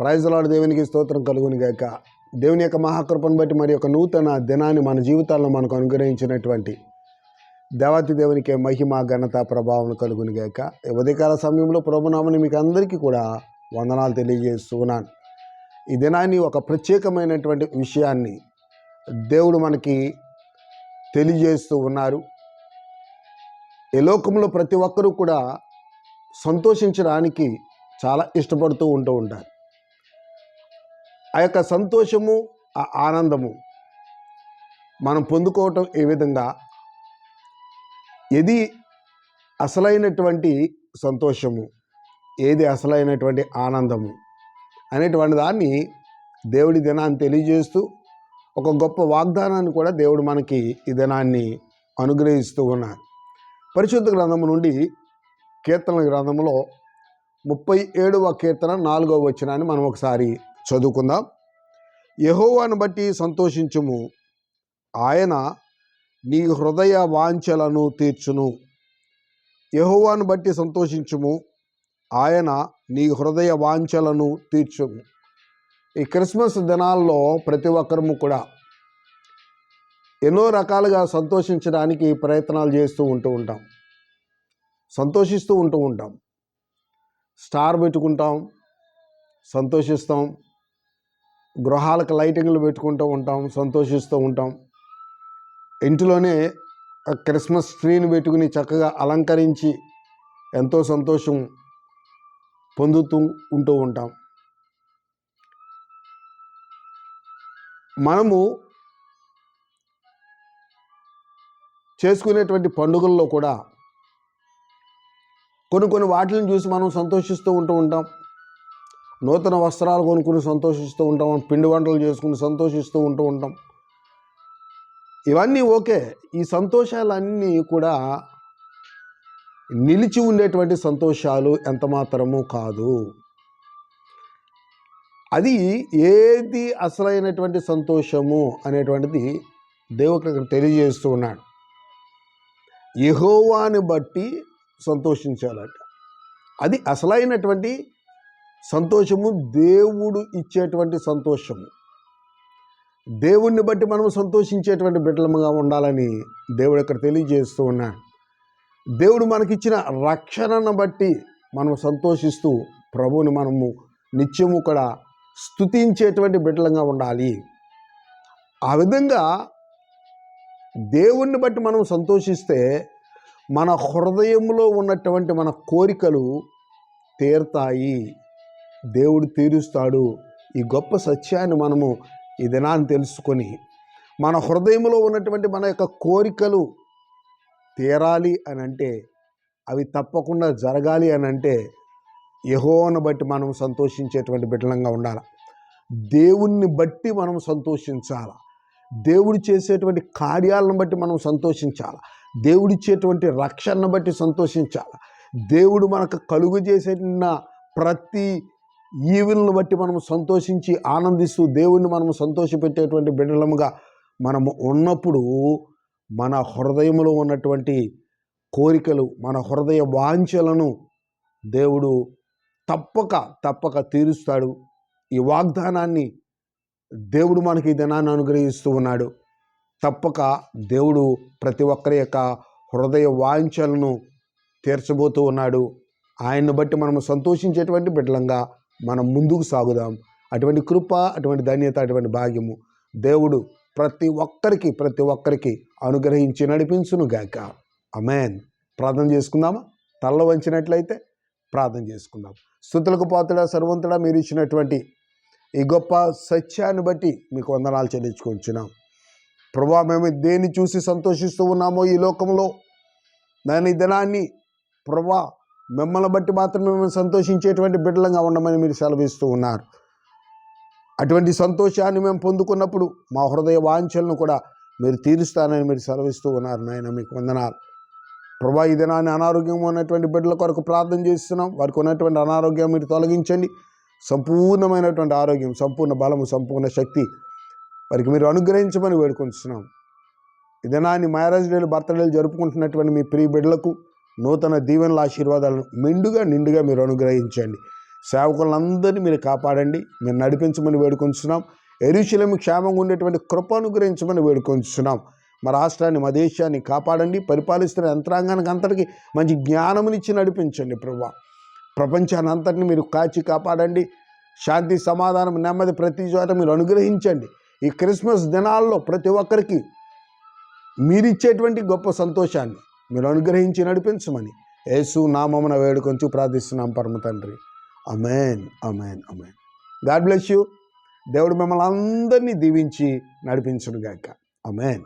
ప్రైజ్లాడు దేవునికి స్తోత్రం కలుగుని గాక. దేవుని యొక్క మహాకృపను బట్టి మరి యొక్క నూతన దినాన్ని మన జీవితాల్లో మనకు అనుగ్రహించినటువంటి దేవాతి దేవునికి మహిమ ఘనత ప్రభావం కలుగుని గాక. ఉదయకాల సమయంలో ప్రభునామని మీకు అందరికీ కూడా వందనాలు తెలియజేస్తున్నాను ఈ దినాన్ని ఒక ప్రత్యేకమైనటువంటి విషయాన్ని దేవుడు మనకి తెలియజేస్తూ ఉన్నారు. ఈ లోకంలో ప్రతి ఒక్కరూ కూడా సంతోషించడానికి చాలా ఇష్టపడుతూ ఉంటూ ఉంటారు. ఆ యొక్క సంతోషము ఆ ఆనందము మనం పొందుకోవటం ఏ విధంగా? ఏది అసలైనటువంటి సంతోషము ఏది అసలైనటువంటి ఆనందము అనేటువంటి దాన్ని దేవుడి దినాన్ని తెలియజేస్తూ ఒక గొప్ప వాగ్దానాన్ని కూడా దేవుడు మనకి ఈ దినాన్ని అనుగ్రహిస్తూ ఉన్నారు. పరిశుద్ధ గ్రంథము నుండి కీర్తన గ్రంథంలో ముప్పై ఏడవ కీర్తన నాలుగవ వచ్చినాన్ని మనం ఒకసారి చదువుకుందాం. యహోవాను బట్టి సంతోషించుము. ఆయన నీ హృదయ వాంఛలను తీర్చును. యహోవాను బట్టి సంతోషించుము. ఆయన నీ హృదయ వాంఛలను తీర్చును. ఈ క్రిస్మస్ దినాల్లో ప్రతి ఒక్కరము కూడా ఎన్నో రకాలుగా సంతోషించడానికి ప్రయత్నాలు చేస్తూ ఉంటూ ఉంటాం. సంతోషిస్తూ ఉంటూ ఉంటాం. స్టార్ పెట్టుకుంటాం. సంతోషిస్తాం. గృహాలకు లైటింగ్లు పెట్టుకుంటూ ఉంటాం సంతోషిస్తూ ఉంటాం. ఇంటిలోనే క్రిస్మస్ ట్రీని పెట్టుకుని చక్కగా అలంకరించి ఎంతో సంతోషం పొందుతూ ఉంటూ ఉంటాం. మనము చేసుకునేటువంటి పండుగల్లో కూడా కొన్ని కొన్ని వాటిని చూసి మనం సంతోషిస్తూ ఉంటూ ఉంటాం. నూతన వస్త్రాలు కొనుక్కుని సంతోషిస్తూ ఉంటాం పిండి వంటలు చేసుకుని సంతోషిస్తూ ఉంటూ ఉంటాం. ఇవన్నీ ఓకే. ఈ సంతోషాలన్నీ కూడా నిలిచి ఉండేటువంటి సంతోషాలు ఎంత మాత్రము కాదు. అది ఏది అసలైనటువంటి సంతోషము అనేటువంటిది దేవుడు ఇక్కడ తెలియజేస్తూ ఉన్నాడు. యహోవాని బట్టి సంతోషించాలట. అది అసలైనటువంటి సంతోషము దేవుడు ఇచ్చేటువంటి సంతోషము. దేవుణ్ణి బట్టి మనం సంతోషించేటువంటి బిడ్డలముగా ఉండాలని దేవుడు ఇక్కడ తెలియజేస్తూ ఉన్నాడు. దేవుడు మనకిచ్చిన రక్షణను బట్టి మనం సంతోషిస్తూ ప్రభువుని మనము నిత్యము కూడా స్తుతించేటువంటి బిడ్డలంగా ఉండాలి. ఆ విధంగా దేవుణ్ణి బట్టి మనం సంతోషిస్తే మన హృదయంలో ఉన్నటువంటి మన కోరికలు తీరుతాయి. దేవుడు తీరుస్తాడు. ఈ గొప్ప సత్యాన్ని మనము ఈ దినాన్ని తెలుసుకొని మన హృదయంలో ఉన్నటువంటి మన యొక్క కోరికలు తీరాలి అని అంటే అవి తప్పకుండా జరగాలి అని అంటే యహోను బట్టి మనం సంతోషించేటువంటి బిడ్డలంగా ఉండాలి. దేవుణ్ణి బట్టి మనం సంతోషించాలి. దేవుడు చేసేటువంటి కార్యాలను బట్టి మనం సంతోషించాలి. దేవుడిచ్చేటువంటి రక్షణను బట్టి సంతోషించాలి. దేవుడు మనకు కలుగు చేసిన ప్రతి ఈవులను బట్టి మనము సంతోషించి ఆనందిస్తూ దేవుణ్ణి మనం సంతోషపెట్టేటువంటి బిడ్డలముగా మనము ఉన్నప్పుడు మన హృదయంలో ఉన్నటువంటి కోరికలు మన హృదయ వాంఛలను దేవుడు తప్పక తప్పక తీరుస్తాడు. ఈ వాగ్దానాన్ని దేవుడు మనకి ఈ దినాన్ని అనుగ్రహిస్తూ ఉన్నాడు. తప్పక దేవుడు ప్రతి ఒక్కరి యొక్క హృదయ వాంఛలను తీర్చబోతూ ఉన్నాడు. ఆయన్ని బట్టి మనము సంతోషించేటువంటి బిడ్డలంగా మనం ముందుకు సాగుదాం. అటువంటి కృప అటువంటి ధన్యత అటువంటి భాగ్యము దేవుడు ప్రతి ఒక్కరికి ప్రతి ఒక్కరికి అనుగ్రహించి నడిపించును గాక. అమెన్ ప్రార్థన చేసుకుందామా? తల్ల వంచినట్లయితే ప్రార్థన చేసుకుందాం. స్థుతులకు పాత్ర సర్వంతుడా మీరు ఇచ్చినటువంటి ఈ గొప్ప సత్యాన్ని బట్టి మీకు వందనాలు చెల్లించుకుంటున్నాం. ప్రభా మేము దేన్ని చూసి సంతోషిస్తూ ఉన్నామో ఈ లోకంలో? దాని దినాన్ని ప్రభా మిమ్మల్ని బట్టి మాత్రమే మేము సంతోషించేటువంటి బిడ్డలంగా ఉండమని మీరు సెలవిస్తూ ఉన్నారు. అటువంటి సంతోషాన్ని మేము పొందుకున్నప్పుడు మా హృదయ వాంఛలను కూడా మీరు తీరుస్తానని మీరు సెలవిస్తూ ఉన్నారు నాయన. మీకు వందనాలు. ప్రభా ఈ దినాన్ని అనారోగ్యం ఉన్నటువంటి బిడ్డల కొరకు ప్రార్థన చేస్తున్నాం. వారికి ఉన్నటువంటి అనారోగ్యం మీరు తొలగించండి. సంపూర్ణమైనటువంటి ఆరోగ్యం సంపూర్ణ బలము సంపూర్ణ శక్తి వారికి మీరు అనుగ్రహించమని వేడుకుంటున్నాం ఈ దినాన్ని మ్యారేజ్ డేలు బర్త్డేలు జరుపుకుంటున్నటువంటి మీ ప్రియ బిడ్డలకు నూతన దీవెనల ఆశీర్వాదాలను మెండుగా నిండుగా మీరు అనుగ్రహించండి. సేవకులందరినీ మీరు కాపాడండి. మీరు నడిపించమని వేడుకొంచున్నాం. ఎరుశలము క్షేమంగా ఉండేటువంటి కృప అనుగ్రహించమని వేడుకొంచున్నాం. మా రాష్ట్రాన్ని మా దేశాన్ని కాపాడండి. పరిపాలిస్తున్న యంత్రాంగానికి అంతటికి మంచి జ్ఞానమునిచ్చి నడిపించండి ప్రభా ప్రపంచాన్ని అంతటిని మీరు కాచి కాపాడండి. శాంతి సమాధానం నెమ్మది ప్రతి చోట మీరు అనుగ్రహించండి. ఈ క్రిస్మస్ దినాల్లో ప్రతి ఒక్కరికి మీరిచ్చేటువంటి గొప్ప సంతోషాన్ని మీరు అనుగ్రహించి నడిపించమని యేసు నామమున వేడుకొంచు ప్రార్థిస్తున్నాం పరమ తండ్రి. Amen amen amen God bless you. దేవుడు మిమ్మల్ని అందరినీ దీవించి నడిపించునుగాక. అమెన్